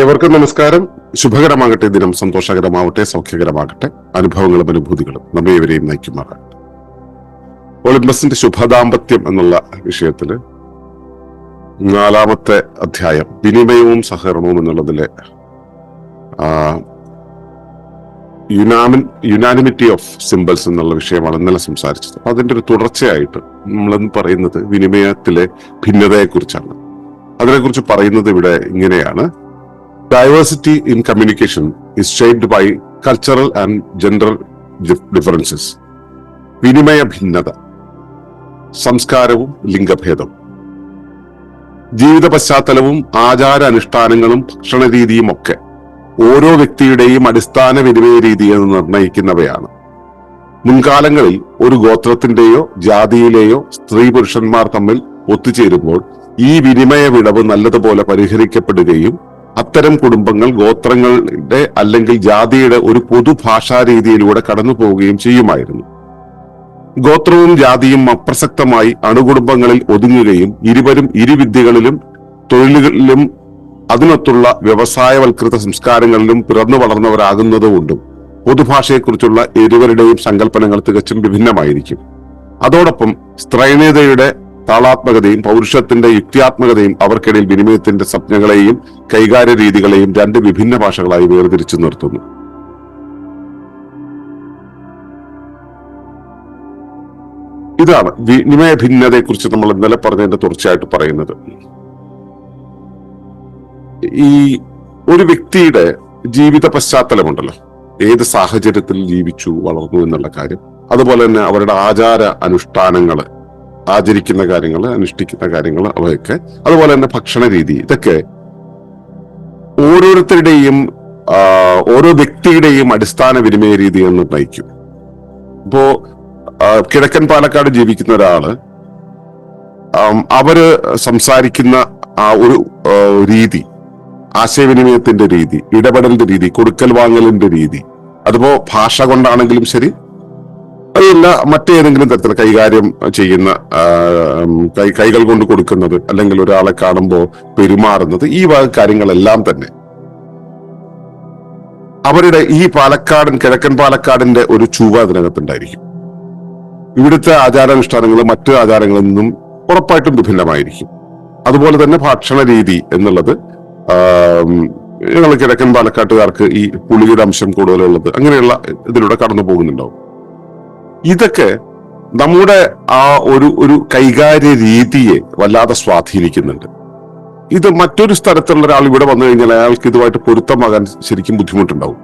ഏവർക്കും നമസ്കാരം. ശുഭകരമാകട്ടെ ദിനം. സന്തോഷകരമാവട്ടെ സൗഖ്യകരമാകട്ടെ. അനുഭവങ്ങളും അനുഭൂതികളും നമ്മെ ഇവരെയും നയിക്കുമാറാകട്ടെ. ഒളിമ്പസിന്റെ ശുഭദാമ്പത്യം എന്നുള്ള വിഷയത്തിൽ നാലാമത്തെ അധ്യായം വിനിമയവും സഹകരണവും എന്നുള്ളതിലെ ആ, യുനാമിൻ യുനാനിമിറ്റി ഓഫ് സിമ്പിൾസ് എന്നുള്ള വിഷയമാണ് ഇന്നലെ സംസാരിച്ചത്. അപ്പൊ അതിന്റെ ഒരു തുടർച്ചയായിട്ട് നമ്മളെന്ന് പറയുന്നത് വിനിമയത്തിലെ ഭിന്നതയെക്കുറിച്ചാണ്. അതിനെക്കുറിച്ച് പറയുന്നത് ഇവിടെ ഇങ്ങനെയാണ്. Diversity in communication is shaped by cultural and gender differences വിനിമയ ഭിന്നത. സംസ്കാരവും ലിംഗഭേദവും ജീവിത പശ്ചാത്തലവും ആചാര അനുഷ്ഠാനങ്ങളും ഭക്ഷണ രീതിയും ഒക്കെ ഓരോ വ്യക്തിയുടെയും അടിസ്ഥാന വിനിമയ രീതിയെ നിർണയിക്കുന്നവയാണ് മുൻകാലങ്ങളിൽ ഒരു ഗോത്രത്തിന്റെയോ ജാതിയിലെയോ സ്ത്രീ പുരുഷന്മാർ തമ്മിൽ ഒത്തുചേരുമ്പോൾ ഈ വിനിമയ വിടവ് നല്ലതുപോലെ പരിഹരിക്കപ്പെടുകയും അത്തരം കുടുംബങ്ങൾ ഗോത്രങ്ങളുടെ അല്ലെങ്കിൽ ജാതിയുടെ ഒരു പൊതുഭാഷാ രീതിയിലൂടെ കടന്നു പോവുകയും ചെയ്യുമായിരുന്നു. ഗോത്രവും ജാതിയും അപ്രസക്തമായി അണുകുടുംബങ്ങളിൽ ഒതുങ്ങുകയും ഇരുവരും ഇരുവിദ്യകളിലും തൊഴിലുകളിലും അതിനൊത്തുള്ള വ്യവസായവൽകൃത സംസ്കാരങ്ങളിലും പിറന്നു വളർന്നവരാകുന്നതുകൊണ്ടും പൊതുഭാഷയെക്കുറിച്ചുള്ള ഇരുവരുടെയും സങ്കല്പനങ്ങൾ തികച്ചും വിഭിന്നമായിരിക്കും. അതോടൊപ്പം സ്ത്രൈണതയുടെ താളാത്മകതയും പൗരുഷത്തിന്റെ യുക്തിയാത്മകതയും അവർക്കിടയിൽ വിനിമയത്തിന്റെ സ്വപ്നങ്ങളെയും കൈകാര്യ രീതികളെയും രണ്ട് വിഭിന്ന ഭാഷകളായി വേർതിരിച്ചു നിർത്തുന്നു. ഇതാണ് വിനിമയ ഭിന്നതയെക്കുറിച്ച് നമ്മൾ ഇന്നലെ പറഞ്ഞതിന്റെ തുടർച്ചയായിട്ട് പറയുന്നത്. ഈ ഒരു വ്യക്തിയുടെ ജീവിത പശ്ചാത്തലമുണ്ടല്ലോ. ഏത് സാഹചര്യത്തിൽ ജീവിച്ചു വളർന്നു എന്നുള്ള കാര്യം. അതുപോലെ തന്നെ അവരുടെ ആചാര അനുഷ്ഠാനങ്ങൾ. ആചരിക്കുന്ന കാര്യങ്ങൾ അനുഷ്ഠിക്കുന്ന കാര്യങ്ങൾ അവയൊക്കെ. അതുപോലെ തന്നെ ഭക്ഷണ രീതി. ഇതൊക്കെ ഓരോരുത്തരുടെയും ഓരോ വ്യക്തിയുടെയും അടിസ്ഥാന വിനിമയ എന്ന് നിർണയിക്കും ഇപ്പോ കിഴക്കൻ പാലക്കാട് ജീവിക്കുന്ന ഒരാൾ അവർ സംസാരിക്കുന്ന ആ ഒരു രീതി ആശയവിനിമയത്തിന്റെ രീതി ഇടപെടലിന്റെ രീതി കൊടുക്കൽ വാങ്ങലിന്റെ രീതി അതിപ്പോ ഭാഷ കൊണ്ടാണെങ്കിലും ശരി അതല്ല മറ്റേതെങ്കിലും തരത്തിൽ കൈകാര്യം ചെയ്യുന്ന കൈകൾ കൊണ്ട് കൊടുക്കുന്നത് അല്ലെങ്കിൽ ഒരാളെ കാണുമ്പോൾ പെരുമാറുന്നത് ഈ വക കാര്യങ്ങളെല്ലാം തന്നെ. അവരുടെ ഈ പാലക്കാടൻ കിഴക്കൻ പാലക്കാടിന്റെ ഒരു ചുവ അതിനകത്തുണ്ടായിരിക്കും. ഇവിടുത്തെ ആചാരാനുഷ്ഠാനങ്ങൾ മറ്റു ആചാരങ്ങളിൽ നിന്നും ഉറപ്പായിട്ടും വിഭിന്നമായിരിക്കും. അതുപോലെ തന്നെ ഭക്ഷണ രീതി എന്നുള്ളത് ഞങ്ങൾ കിഴക്കൻ പാലക്കാട്ടുകാർക്ക് ഈ പുളിയുടെ അംശം കൂടുതലുള്ളത് അങ്ങനെയുള്ള ഇതിലൂടെ കടന്നു പോകുന്നുണ്ടാവും ഇതൊക്കെ നമ്മുടെ ആ ഒരു ഒരു കൈകാര്യ രീതിയെ വല്ലാതെ സ്വാധീനിക്കുന്നുണ്ട്. ഇത് മറ്റൊരു സ്ഥലത്തുള്ള ഒരാൾ ഇവിടെ വന്നു കഴിഞ്ഞാൽ അയാൾക്ക് ഇതുമായിട്ട് പൊരുത്തമാകാൻ ശരിക്കും ബുദ്ധിമുട്ടുണ്ടാവും.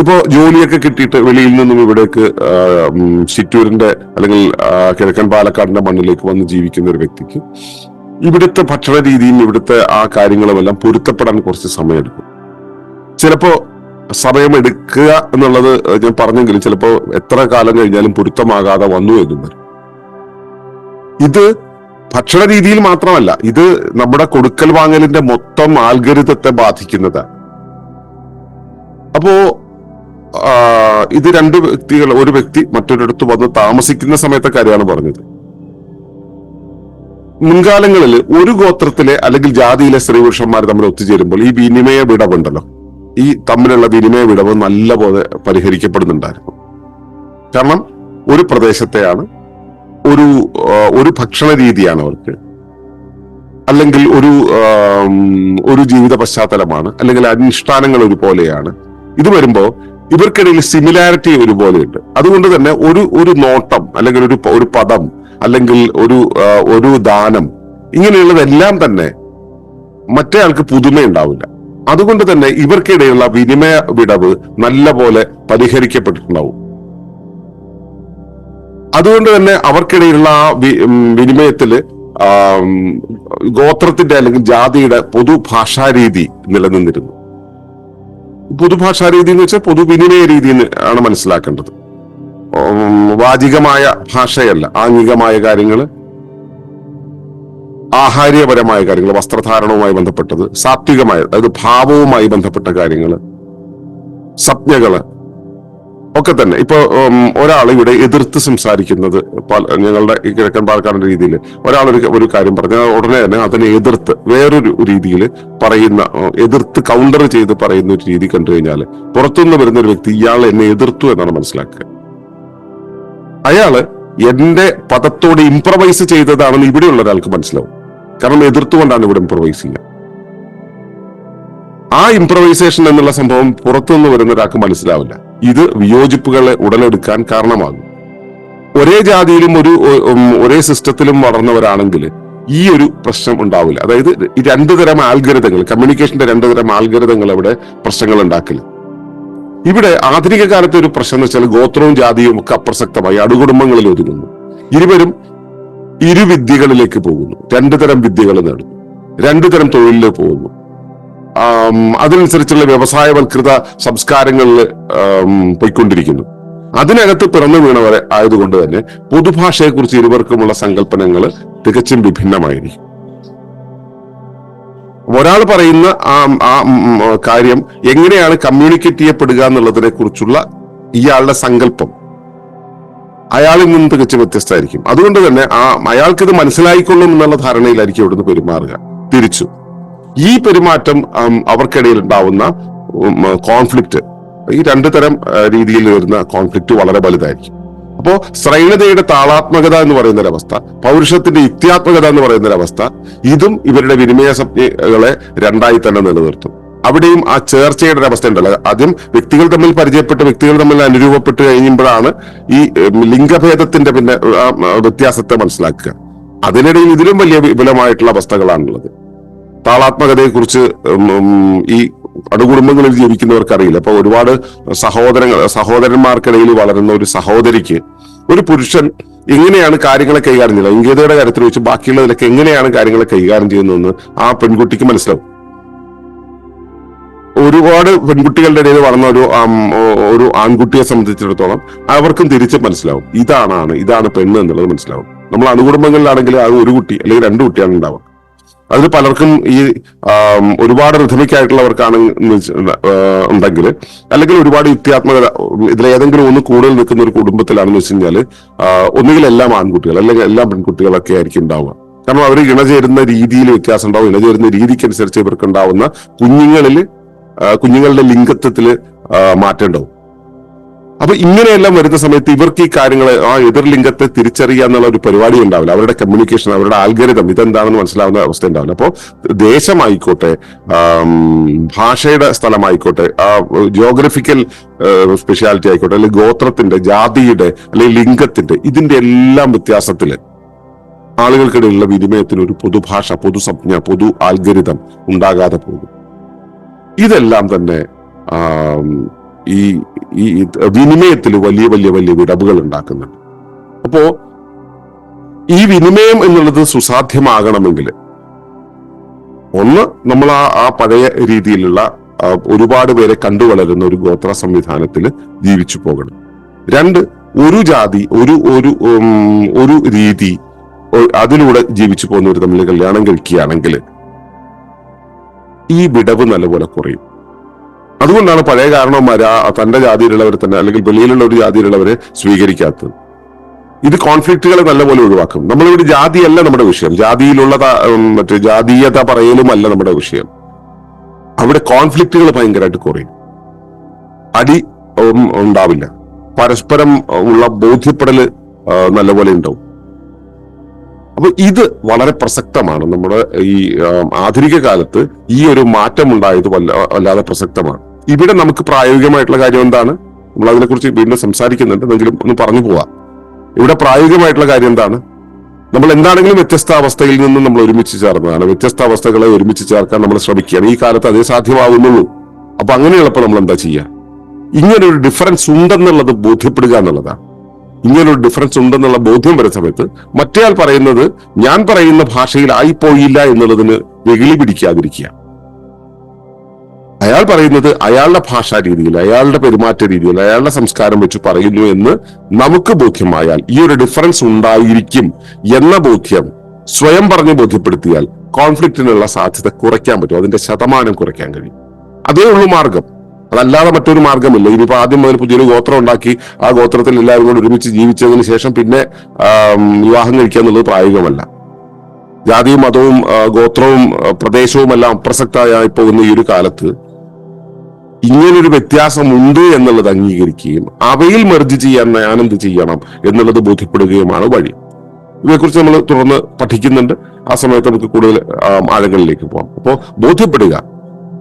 ഇപ്പോ ജോലിയൊക്കെ കിട്ടിയിട്ട് വെളിയിൽ നിന്നും ഇവിടേക്ക് ചിറ്റൂരിന്റെ അല്ലെങ്കിൽ കിഴക്കൻ പാലക്കാടിന്റെ മണ്ണിലേക്ക് വന്ന് ജീവിക്കുന്ന ഒരു വ്യക്തിക്ക് ഇവിടുത്തെ ഭക്ഷണ രീതിയും ഇവിടുത്തെ ആ കാര്യങ്ങളും എല്ലാം പൊരുത്തപ്പെടാൻ കുറച്ച് സമയമെടുക്കും. ചിലപ്പോ സമയമെടുക്കുക എന്നുള്ളത് ഞാൻ പറഞ്ഞെങ്കിലും ചിലപ്പോൾ എത്ര കാലം കഴിഞ്ഞാലും പൊരുത്തമാകാതെ വന്നു എന്നും വരും. ഇത് ഭക്ഷണ രീതിയിൽ മാത്രമല്ല ഇത് നമ്മുടെ കൊടുക്കൽ വാങ്ങലിന്റെ മൊത്തം ആൽഗരിതത്തെ ബാധിക്കുന്നത്. അപ്പോ ഇത് രണ്ട് വ്യക്തികൾ ഒരു വ്യക്തി മറ്റൊരിടത്ത് വന്ന് താമസിക്കുന്ന സമയത്തെ കാര്യമാണ് പറഞ്ഞത്. മുൻകാലങ്ങളിൽ ഒരു ഗോത്രത്തിലെ അല്ലെങ്കിൽ ജാതിയിലെ സ്ത്രീ പുരുഷന്മാർ തമ്മിൽ ഒത്തുചേരുമ്പോൾ ഈ വിനിമയ വിടവുണ്ടല്ലോ. ഈ തമ്മിലുള്ള വിനിമയ വിടവ് നല്ലപോലെ പരിഹരിക്കപ്പെടുന്നുണ്ടായിരുന്നു. കാരണം ഒരു പ്രദേശത്തെയാണ് ഒരു ഒരു ഭക്ഷണ രീതിയാണ് അവർക്ക്. അല്ലെങ്കിൽ ഒരു ഒരു ജീവിത പശ്ചാത്തലമാണ് അല്ലെങ്കിൽ അനുഷ്ഠാനങ്ങൾ ഒരുപോലെയാണ്. ഇത് വരുമ്പോൾ ഇവർക്കിടയിൽ സിമിലാരിറ്റി ഒരുപോലെയുണ്ട്. അതുകൊണ്ട് തന്നെ ഒരു ഒരു നോട്ടം അല്ലെങ്കിൽ ഒരു ഒരു പദം അല്ലെങ്കിൽ ഒരു ഒരു ദാനം ഇങ്ങനെയുള്ളതെല്ലാം തന്നെ മറ്റേ ആൾക്ക് പുതുമയുണ്ടാവില്ല. അതുകൊണ്ട് തന്നെ ഇവർക്കിടയിലുള്ള വിനിമയ വിടവ് നല്ല പോലെ പരിഹരിക്കപ്പെട്ടിട്ടുണ്ടാവും. അതുകൊണ്ട് തന്നെ അവർക്കിടയിലുള്ള ആ വിനിമയത്തിൽ ഗോത്രത്തിന്റെ അല്ലെങ്കിൽ ജാതിയുടെ പൊതുഭാഷാ രീതി നിലനിന്നിരുന്നു. പൊതുഭാഷാ രീതി എന്ന് വെച്ചാൽ പൊതുവിനിമയ രീതി ആണ് മനസ്സിലാക്കേണ്ടത്. വാചികമായ ഭാഷയല്ല ആംഗികമായ കാര്യങ്ങൾ ആഹാര്യപരമായ കാര്യങ്ങൾ വസ്ത്രധാരണവുമായി ബന്ധപ്പെട്ടത് സാത്വികമായ അതായത് ഭാവവുമായി ബന്ധപ്പെട്ട കാര്യങ്ങൾ സംജ്ഞകൾ ഒക്കെ തന്നെ. ഇപ്പൊ ഒരാൾ ഇവിടെ എതിർത്ത് സംസാരിക്കുന്നത് ഞങ്ങളുടെ ഈ കിഴക്കൻ പാലക്കാടിന്റെ രീതിയിൽ ഒരാൾ ഒരു ഒരു കാര്യം പറഞ്ഞ ഉടനെ തന്നെ അതിനെ എതിർത്ത് വേറൊരു രീതിയിൽ പറയുന്ന എതിർത്ത് കൗണ്ടർ ചെയ്ത് പറയുന്ന ഒരു രീതി കണ്ടു കഴിഞ്ഞാൽ പുറത്തുനിന്ന് വരുന്ന ഒരു വ്യക്തി ഇയാൾ എന്നെ എതിർത്തു എന്നാണ് മനസ്സിലാക്കുക. അയാൾ എന്റെ പദത്തോട് ഇംപ്രവൈസ് ചെയ്തതാണെന്ന് ഇവിടെയുള്ള ഒരാൾക്ക് മനസ്സിലാവും. കാരണം എതിർത്തുകൊണ്ടാണ് ഇവിടെ ഇംപ്രവൈസ് ചെയ്യുക. ആ ഇംപ്രവൈസേഷൻ എന്നുള്ള സംഭവം പുറത്തുനിന്ന് വരുന്ന ഒരാൾക്ക് മനസ്സിലാവില്ല. ഇത് വിയോജിപ്പുകളെ ഉടലെടുക്കാൻ കാരണമാകും. ഒരേ ജാതിയിലും ഒരു ഒരേ സിസ്റ്റത്തിലും വളർന്നവരാണെങ്കിൽ ഈ ഒരു പ്രശ്നം ഉണ്ടാവില്ല. അതായത് രണ്ടു തരം ആൽഗരിതങ്ങൾ കമ്മ്യൂണിക്കേഷന്റെ രണ്ടു തരം ആൽഗരിതങ്ങൾ അവിടെ പ്രശ്നങ്ങൾ ഉണ്ടാക്കില്ല ഇവിടെ ആധുനിക കാലത്തെ ഒരു പ്രശ്നം എന്ന് വെച്ചാൽ ഗോത്രവും ജാതിയും ഒക്കെ അപ്രസക്തമായി അടുകുടുംബങ്ങളിൽ ഒതുങ്ങുന്നു. ഇരുവരും ഇരുവിദ്യകളിലേക്ക് പോകുന്നു. രണ്ടു തരം വിദ്യകൾ നേടുന്നു. രണ്ടു തരം തൊഴിലിലേക്ക് പോകുന്നു. അതിനനുസരിച്ചുള്ള വ്യവസായവൽകൃത സംസ്കാരങ്ങളിൽ പോയിക്കൊണ്ടിരിക്കുന്നു. അതിനകത്ത് പിറന്നു വീണവരെ ആയതുകൊണ്ട് തന്നെ പൊതുഭാഷയെക്കുറിച്ച് ഇരുവർക്കുമുള്ള സങ്കല്പനങ്ങൾ തികച്ചും വിഭിന്നമായിരിക്കും. ഒരാൾ പറയുന്ന ആ ആ കാര്യം എങ്ങനെയാണ് കമ്മ്യൂണിക്കേറ്റ് ചെയ്യപ്പെടുക എന്നുള്ളതിനെ കുറിച്ചുള്ള ഇയാളുടെ സങ്കല്പം. അയാളിൽ നിന്ന് തികച്ചും വ്യത്യസ്തമായിരിക്കും. അതുകൊണ്ട് തന്നെ ആ അയാൾക്ക് ഇത് മനസ്സിലായിക്കൊള്ളും എന്നുള്ള ധാരണയിലായിരിക്കും ഇവിടുന്ന് പെരുമാറുക. തിരിച്ചു. ഈ പെരുമാറ്റം അവർക്കിടയിൽ ഉണ്ടാവുന്ന കോൺഫ്ലിക്റ്റ് ഈ രണ്ടു തരം രീതിയിൽ വരുന്ന കോൺഫ്ലിക്റ്റ് വളരെ വലുതായിരിക്കും. അപ്പോ ശ്രൈണതയുടെ താളാത്മകത എന്ന് പറയുന്ന ഒരവസ്ഥ പൗരുഷത്തിന്റെ യുക്തിയാത്മകത എന്ന് പറയുന്ന ഒരവസ്ഥ ഇതും ഇവരുടെ വിനിമയ സംജ്ഞകളെ രണ്ടായി തന്നെ നിലനിർത്തും. അവിടെയും ആ ചേർച്ചയുടെ ഒരു അവസ്ഥ ഉണ്ടല്ലോ. ആദ്യം വ്യക്തികൾ തമ്മിൽ പരിചയപ്പെട്ട് വ്യക്തികൾ തമ്മിൽ അനുരൂപപ്പെട്ട് കഴിയുമ്പോഴാണ് ഈ ലിംഗഭേദത്തിന്റെ പിന്നെ വ്യത്യാസത്തെ മനസ്സിലാക്കുക. അതിനിടയിൽ ഇതിലും വലിയ വിപുലമായിട്ടുള്ള അവസ്ഥകളാണുള്ളത്. താളാത്മകതയെക്കുറിച്ച് ഉം, ഉം, ഈ അണുകുടുംബങ്ങളിൽ ജീവിക്കുന്നവർക്ക് അറിയില്ല അപ്പൊ ഒരുപാട് സഹോദരങ്ങൾ സഹോദരന്മാർക്കിടയിൽ വളരുന്ന ഒരു സഹോദരിക്ക് ഒരു പുരുഷൻ എങ്ങനെയാണ് കാര്യങ്ങളെ കൈകാര്യം ചെയ്യുന്നത്. ലൈംഗികതയുടെ കാര്യത്തിൽ വെച്ച് ബാക്കിയുള്ളതിലൊക്കെ എങ്ങനെയാണ് കാര്യങ്ങളെ കൈകാര്യം ചെയ്യുന്നതെന്ന് ആ പെൺകുട്ടിക്ക് മനസ്സിലാവും. ഒരുപാട് പെൺകുട്ടികളുടെ ഇടയിൽ വളർന്ന ഒരു ഒരു ആൺകുട്ടിയെ സംബന്ധിച്ചിടത്തോളം അവർക്കും തിരിച്ച് മനസ്സിലാവും. ഇതാണാണ് ഇതാണ് പെണ്ണ് എന്നുള്ളത് മനസ്സിലാവും. നമ്മൾ അണുകുടുംബങ്ങളിലാണെങ്കിൽ അത് ഒരു കുട്ടി അല്ലെങ്കിൽ രണ്ട് കുട്ടിയാണ് ഉണ്ടാവുക. അതിൽ പലർക്കും ഈ ഒരുപാട് റിഥമിക്കായിട്ടുള്ളവർക്കാണ് ഉണ്ടെങ്കിൽ അല്ലെങ്കിൽ ഒരുപാട് യുക്തിയാത്മകത ഇതിൽ ഏതെങ്കിലും ഒന്ന് കൂടുതൽ നിൽക്കുന്ന ഒരു കുടുംബത്തിലാണെന്ന് വെച്ച് കഴിഞ്ഞാൽ ഒന്നുകിൽ എല്ലാം ആൺകുട്ടികൾ അല്ലെങ്കിൽ എല്ലാം പെൺകുട്ടികളൊക്കെ ആയിരിക്കും ഉണ്ടാവുക. കാരണം അവർ ഇണചേരുന്ന രീതിയിൽ വ്യത്യാസം ഉണ്ടാവും. ഇണചേരുന്ന രീതിക്കനുസരിച്ച് ഇവർക്ക് ഉണ്ടാവുന്ന കുഞ്ഞുങ്ങളിൽ കുഞ്ഞുങ്ങളുടെ ലിംഗത്വത്തിൽ ആ, മാറ്റം അപ്പൊ ഇങ്ങനെയെല്ലാം വരുന്ന സമയത്ത് ഇവർക്ക് ഈ കാര്യങ്ങൾ ആ എതിർ ലിംഗത്തെ തിരിച്ചറിയുക എന്നുള്ള ഒരു പരിപാടി ഉണ്ടാവില്ല. അവരുടെ കമ്മ്യൂണിക്കേഷൻ അവരുടെ ആൽഗരിതം ഇതെന്താണെന്ന് മനസ്സിലാവുന്ന അവസ്ഥ ഉണ്ടാവില്ല. അപ്പോൾ ദേശമായിക്കോട്ടെ ഭാഷയുടെ സ്ഥലമായിക്കോട്ടെ ആ ജിയോഗ്രഫിക്കൽ സ്പെഷ്യാലിറ്റി ആയിക്കോട്ടെ അല്ലെങ്കിൽ ഗോത്രത്തിന്റെ ജാതിയുടെ അല്ലെങ്കിൽ ലിംഗത്തിന്റെ ഇതിന്റെ എല്ലാം വ്യത്യാസത്തിൽ ആളുകൾക്കിടയിലുള്ള വിനിമയത്തിന് ഒരു പൊതുഭാഷ പൊതുസംജ്ഞ പൊതു ആൽഗരിതം ഉണ്ടാകാതെ പോകും. ഇതെല്ലാം തന്നെ ഈ ഈ വിനിമയത്തിൽ വലിയ വലിയ വലിയ വിടവുകൾ ഉണ്ടാക്കുന്നുണ്ട്. അപ്പോ ഈ വിനിമയം എന്നുള്ളത് സുസാധ്യമാകണമെങ്കിൽ ഒന്ന് നമ്മൾ ആ ആ പഴയ രീതിയിലുള്ള ഒരുപാട് പേരെ കണ്ടുവളരുന്ന ഒരു ഗോത്ര സംവിധാനത്തിൽ ജീവിച്ചു പോകണം. രണ്ട് ഒരു ജാതി ഒരു ഒരു ഒരു രീതി അതിലൂടെ ജീവിച്ചു പോകുന്നവർ തമ്മിൽ കല്യാണം കഴിക്കുകയാണെങ്കിൽ ഈ വിടവ് നല്ലപോലെ കുറയും. അതുകൊണ്ടാണ് പഴയ കാരണവന്മാർ തന്റെ ജാതിയിലുള്ളവർ തന്നെ അല്ലെങ്കിൽ വെളിയിലുള്ള ഒരു ജാതിയിലുള്ളവരെ സ്വീകരിക്കാത്തത്. ഇത് കോൺഫ്ലിക്റ്റുകളെ നല്ലപോലെ ഒഴിവാക്കും. നമ്മളിവിടെ ജാതിയല്ല നമ്മുടെ വിഷയം. ജാതിയിലുള്ള മറ്റേ ജാതീയത പറയലും അല്ല നമ്മുടെ വിഷയം. അവിടെ കോൺഫ്ലിക്റ്റുകൾ ഭയങ്കരമായിട്ട് കുറയും. അടി ഉണ്ടാവില്ല. പരസ്പരം ഉള്ള ബോധ്യപ്പെടൽ നല്ലപോലെ ഉണ്ടാവും. അപ്പൊ ഇത് വളരെ പ്രസക്തമാണ്. നമ്മുടെ ഈ ആധുനിക കാലത്ത് ഈ ഒരു മാറ്റം ഉണ്ടായത് വല്ല വല്ലാതെ പ്രസക്തമാണ്. ഇവിടെ നമുക്ക് പ്രായോഗികമായിട്ടുള്ള കാര്യം എന്താണ്? നമ്മൾ അതിനെക്കുറിച്ച് വീണ്ടും സംസാരിക്കുന്നുണ്ട്. എന്തെങ്കിലും ഒന്ന് പറഞ്ഞു പോവാം. ഇവിടെ പ്രായോഗികമായിട്ടുള്ള കാര്യം എന്താണ്? നമ്മൾ എന്താണെങ്കിലും വ്യത്യസ്ത അവസ്ഥയിൽ നിന്നും നമ്മൾ ഒരുമിച്ച് ചേർന്നതാണ്. വ്യത്യസ്ത അവസ്ഥകളെ ഒരുമിച്ച് ചേർക്കാൻ നമ്മൾ ശ്രമിക്കുകയാണ്. ഈ കാലത്ത് അതേ സാധ്യമാവുന്നുള്ളൂ. അപ്പൊ അങ്ങനെയുള്ളപ്പോൾ നമ്മൾ എന്താ ചെയ്യുക? ഇങ്ങനെ ഒരു ഡിഫറൻസ് ഉണ്ടെന്നുള്ളത് ബോധ്യപ്പെടുക എന്നുള്ളതാണ്. ഇങ്ങനെ ഒരു ഡിഫറൻസ് ഉണ്ടെന്നുള്ള ബോധ്യം വരുന്ന സമയത്ത് മറ്റേയാൾ പറയുന്നത് ഞാൻ പറയുന്ന ഭാഷയിൽ ആയിപ്പോയില്ല എന്നുള്ളതിന് വെകിളി പിടിക്കാതിരിക്കുക. അയാൾ പറയുന്നത് അയാളുടെ ഭാഷാ രീതിയിൽ അയാളുടെ പെരുമാറ്റ രീതിയിൽ അയാളുടെ സംസ്കാരം വെച്ച് പറയുന്നു എന്ന് നമുക്ക് ബോധ്യമായാൽ ഈ ഒരു ഡിഫറൻസ് ഉണ്ടായിരിക്കും എന്ന ബോധ്യം സ്വയം പറഞ്ഞ് ബോധ്യപ്പെടുത്തിയാൽ കോൺഫ്ലിക്റ്റിനുള്ള സാധ്യത കുറയ്ക്കാൻ പറ്റും അതിന്റെ ശതമാനം കുറയ്ക്കാൻ കഴിയും. അതേ ഉള്ളൂ മാർഗം. അതല്ലാതെ മറ്റൊരു മാർഗമില്ല. ഇനിയിപ്പോ ആദ്യം മുതൽ പുതിയൊരു ഗോത്രം ഉണ്ടാക്കി ആ ഗോത്രത്തിൽ എല്ലാവരും കൂടി ഒരുമിച്ച് ജീവിച്ചതിന് ശേഷം പിന്നെ വിവാഹം കഴിക്കുക എന്നുള്ളത് പ്രായോഗികമല്ല. ജാതിയും മതവും ഗോത്രവും പ്രദേശവും എല്ലാം അപ്രസക്തമായി പോകുന്ന ഈ ഒരു കാലത്ത് ഇങ്ങനൊരു വ്യത്യാസമുണ്ട് എന്നുള്ളത് അംഗീകരിക്കുകയും അവയിൽ മെർജ് ചെയ്യാൻ ഞാൻ എന്ത് ചെയ്യണം എന്നുള്ളത് ബോധ്യപ്പെടുകയുമാണ് വഴി. ഇവയെക്കുറിച്ച് നമ്മൾ തുടർന്ന് പഠിക്കുന്നുണ്ട്. ആ സമയത്ത് നമുക്ക് കൂടുതൽ ആഴങ്ങളിലേക്ക് പോകാം. അപ്പോൾ ബോധ്യപ്പെടുക.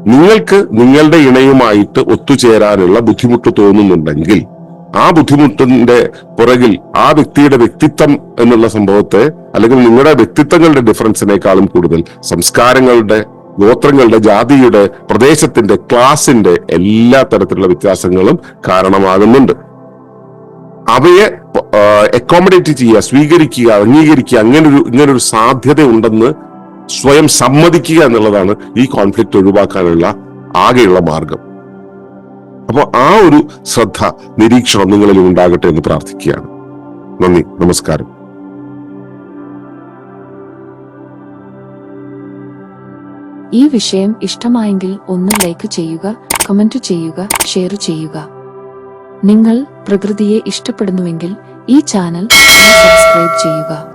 നിങ്ങൾക്ക് നിങ്ങളുടെ ഇണയുമായിട്ട് ഒത്തുചേരാനുള്ള ബുദ്ധിമുട്ട് തോന്നുന്നുണ്ടെങ്കിൽ ആ ബുദ്ധിമുട്ടിന്റെ പുറകിൽ ആ വ്യക്തിയുടെ വ്യക്തിത്വം എന്നുള്ള സംഭവത്തെ അല്ലെങ്കിൽ നിങ്ങളുടെ വ്യക്തിത്വങ്ങളുടെ ഡിഫറൻസിനേക്കാളും കൂടുതൽ സംസ്കാരങ്ങളുടെ ഗോത്രങ്ങളുടെ ജാതിയുടെ പ്രദേശത്തിന്റെ ക്ലാസിന്റെ എല്ലാ തരത്തിലുള്ള വ്യത്യാസങ്ങളും കാരണമാകുന്നുണ്ട്. അവയെ അക്കോമഡേറ്റ് ചെയ്യുക സ്വീകരിക്കുക അംഗീകരിക്കുക അങ്ങനൊരു ഇങ്ങനൊരു സാധ്യത ഉണ്ടെന്ന് സ്വയം സമ്മതിക്കുക എന്നുള്ളതാണ് ഈ കോൺഫ്ലിക്റ്റ് ഒഴിവാക്കാനുള്ള ആകെയുള്ള മാർഗം. അപ്പോൾ ആ ഒരു ശ്രദ്ധ നിരീക്ഷണം നിങ്ങളിൽ ഉണ്ടാകട്ടെ എന്ന് പ്രാർത്ഥിക്കുകയാണ്. നന്ദി നമസ്കാരം. ഈ വിഷയം ഇഷ്ടമായെങ്കിൽ ഒന്ന് ലൈക്ക് ചെയ്യുക കമന്റ് ചെയ്യുക ഷെയർ ചെയ്യുക. നിങ്ങൾ പ്രകൃതിയെ ഇഷ്ടപ്പെടുന്നുവെങ്കിൽ ഈ ചാനൽ സബ്സ്ക്രൈബ് ചെയ്യുക.